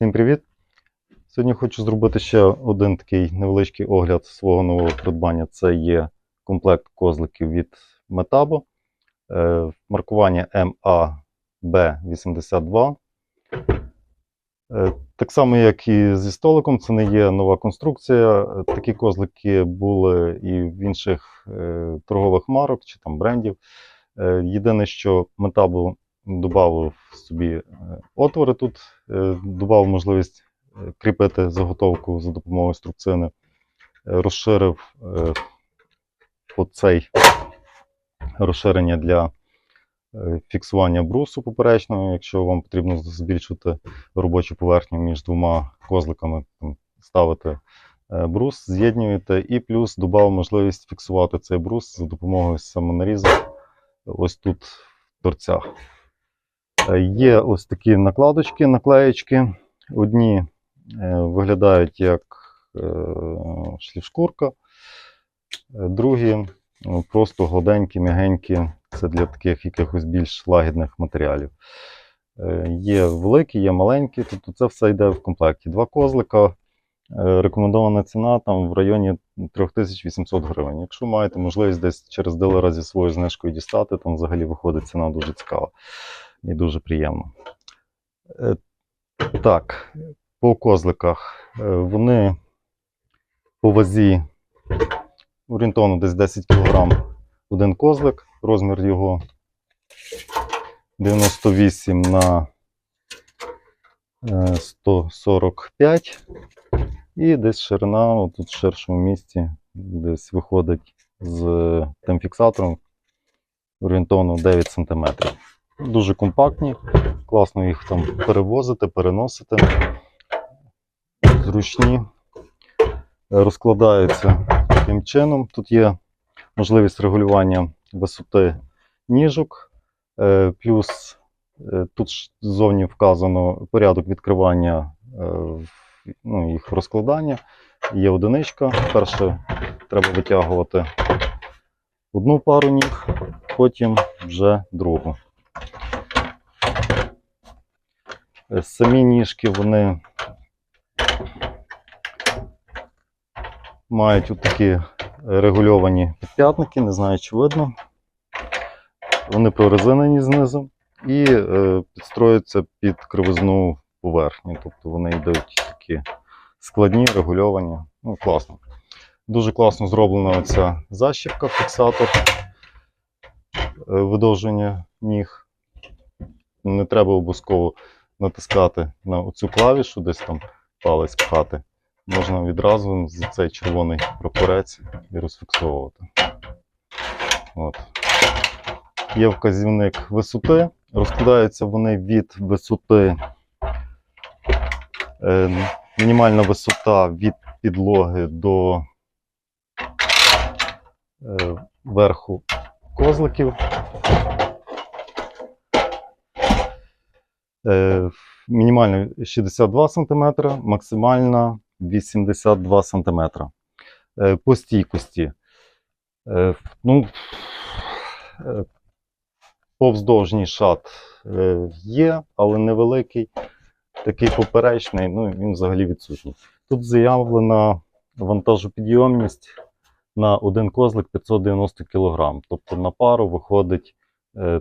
Всім привіт! Сьогодні хочу зробити ще один такий невеличкий огляд свого нового придбання. Це є комплект козликів від Metabo. Е, маркування MAB82. Е, так само, як і зі столиком, це не є нова конструкція. Е, Такі козлики були і в інших торгових марок чи там брендів. Єдине, що Metabo додав собі е, отвори тут, е, додав можливість е, кріпити заготовку за допомогою струбцини, розширив оцей розширення для фіксування брусу поперечного, якщо вам потрібно збільшити робочу поверхню між двома козликами, ставити брус, з'єднюєте, і плюс додав можливість фіксувати цей брус за допомогою самонарізок ось тут в торцях. Е, Є ось такі накладочки, наклеєчки. Одні е, виглядають як е, шлівшкурка, е, другі ну, просто гладенькі, м'ягенькі. Це для таких якихось більш лагідних матеріалів. Є великі, є маленькі, тобто це все йде в комплекті. Два козлика. Рекомендована ціна там в районі 3800 гривень. Якщо маєте можливість десь через дилера зі своєю знижкою дістати, там взагалі виходить ціна дуже цікава і дуже приємно. Е, Так, по козликах. Е, Вони по вазі орієнтовно десь 10 кг один козлик, розмір його 98 на е, 145. І десь ширина, отут в ширшому місці, десь виходить з тим фіксатором орієнтовно 9 см. Дуже компактні, класно їх там перевозити, переносити. Зручні, розкладаються таким чином. Тут є можливість регулювання висоти ніжок, е, плюс е, тут ззовні вказано порядок відкривання е, ну, їх розкладання. Є одиничка. Перше треба витягувати одну пару ніг, потім вже другу. Е, Самі ніжки вони мають такі регульовані підп'ятники, не знаю, чи видно. Вони прорезинені знизу і е, підстроюються під кривизну поверхню. Тобто вони йдуть такі складні, регульовані. Ну, класно. Дуже класно зроблена оця защіпка, фіксатор е, видовження ніг. Не треба обов'язково натискати на оцю клавішу, десь там палець пхати. Можна відразу за цей червоний прапорець і розфіксовувати. От. Є вказівник висоти. Розкладаються вони від висоти. Е, мінімальна висота від підлоги до е, верху козликів. Е, мінімально 62 см, максимальна 82 см. Е, по стійкості. Е, ну, повздовжній шат є, але невеликий. Такий поперечний, ну він взагалі відсутній. Тут заявлена вантажопідйомність на один козлик 590 кг. Тобто на пару виходить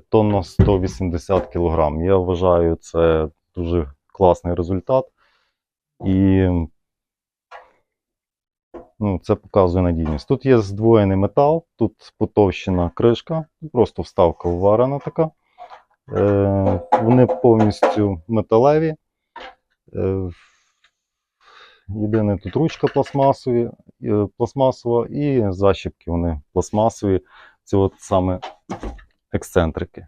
тонна 180 кг. Я вважаю, це дуже класний результат. І ну, це показує надійність. Тут є здвоєний метал, тут потовщена кришка, просто вставка вварена така. Е, вони повністю металеві. Е, Єдине тут ручка пластмасові, е, пластмасова і защіпки вони пластмасові. Це от саме ексцентрики.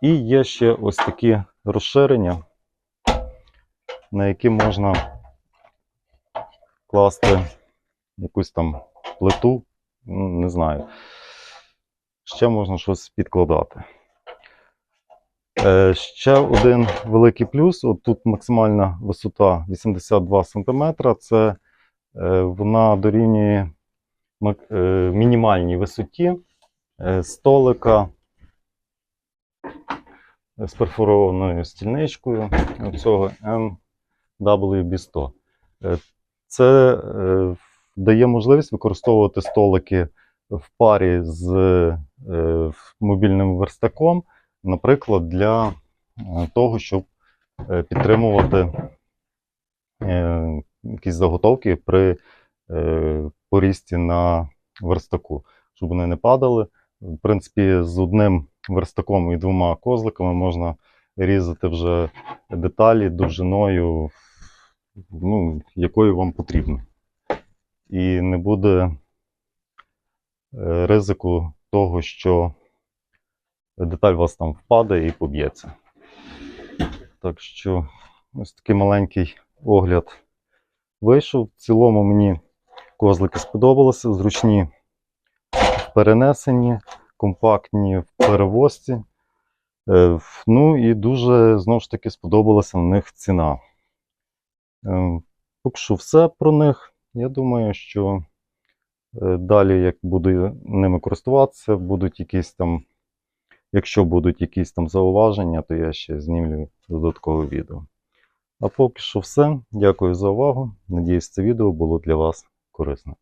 І є ще ось такі розширення, на які можна класти якусь там плиту, ну, не знаю. Ще можна щось підкладати. Е, Ще один великий плюс: от тут максимальна висота 82 см. Це е, вона дорівнює е, мінімальній висоті столика з перфорованою стільничкою. Оцього WB100. Е, Це е, дає можливість використовувати столики в парі з е, мобільним верстаком, наприклад, для того, щоб підтримувати якісь заготовки при порісті на верстаку, щоб вони не падали. В принципі, з одним верстаком і двома козликами можна різати вже деталі довжиною, ну, якою вам потрібно. І не буде е, ризику того, що деталь у вас там впаде і поб'ється. Так що ось такий маленький огляд вийшов. В цілому мені козлики сподобалися, зручні в перенесенні, компактні в перевозці. Е, Ну і дуже знову ж таки сподобалася на них ціна. Е, Поки що все про них. Я думаю, що е, далі, як буду ними користуватися, будуть якісь там, якщо будуть якісь там зауваження, то я ще знімлю додаткове відео. А поки що все. Дякую за увагу. Надіюсь, це відео було для вас корисним.